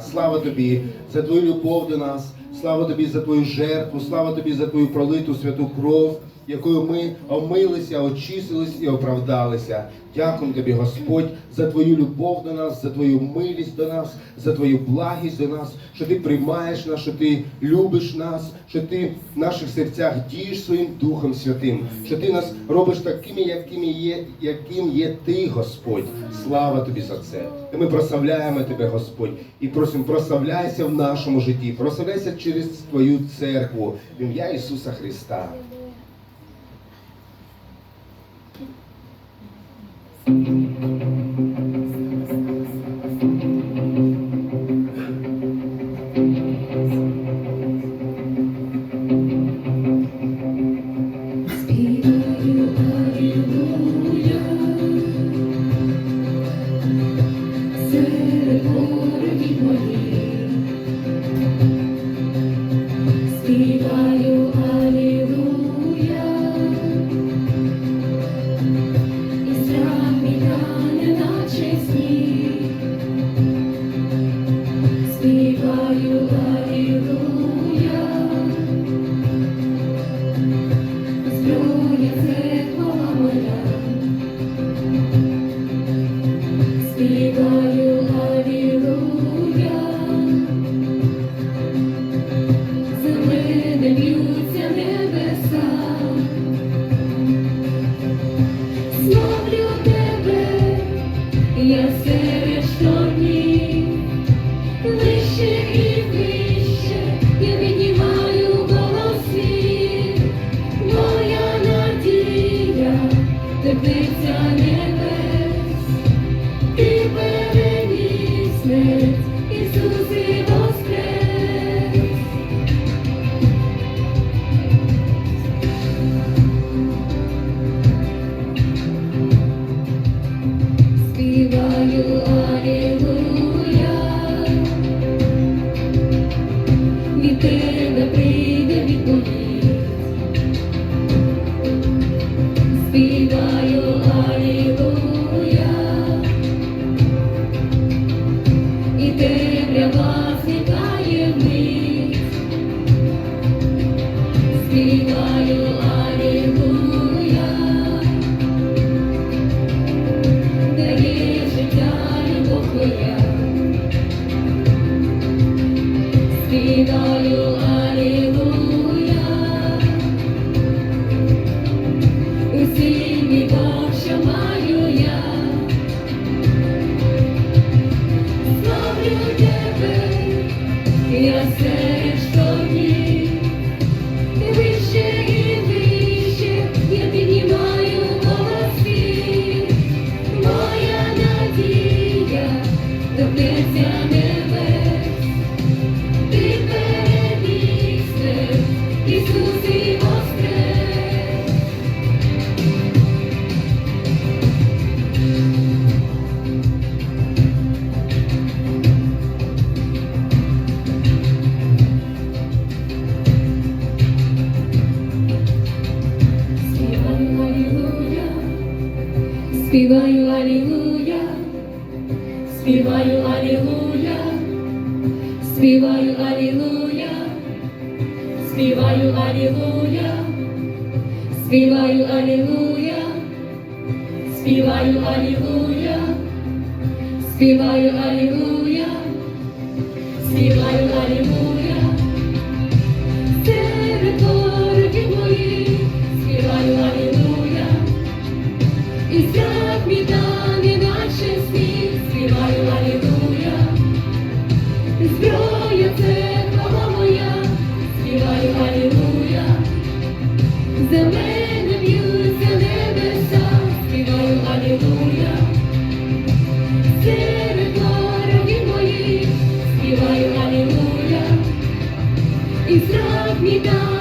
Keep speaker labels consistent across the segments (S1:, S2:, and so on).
S1: Слава тобі за твою любов до нас, слава тобі за твою жертву, слава тобі за твою пролиту святу кров, якою ми омилися, очистились і оправдалися. Дякуємо тобі, Господь, за твою любов до нас, за твою милість до нас, за твою благість до нас, що ти приймаєш нас, що ти любиш нас, що ти в наших серцях дієш своїм Духом Святим, що ти нас робиш такими, якими є, яким є ти, Господь. Слава тобі за це. І ми прославляємо тебе, Господь, і просимо, прославляйся в нашому житті, прославляйся через твою церкву в ім'я Ісуса Христа.
S2: Дякую. тебе прийде відповідь. Співаю Алілуя, співаю Алілуя, співаю Алілуя, співаю Алілуя, співаю Алілуя, співаю Алілуя, співаю Алілуя, співаю Алілуя. Алілуя, серед дороги моїх співаю Алілуя. І страх мій тане,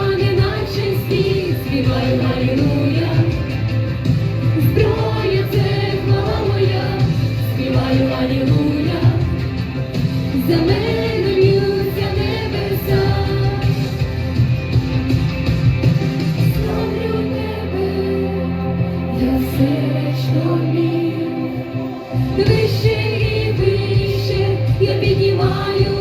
S2: співаю.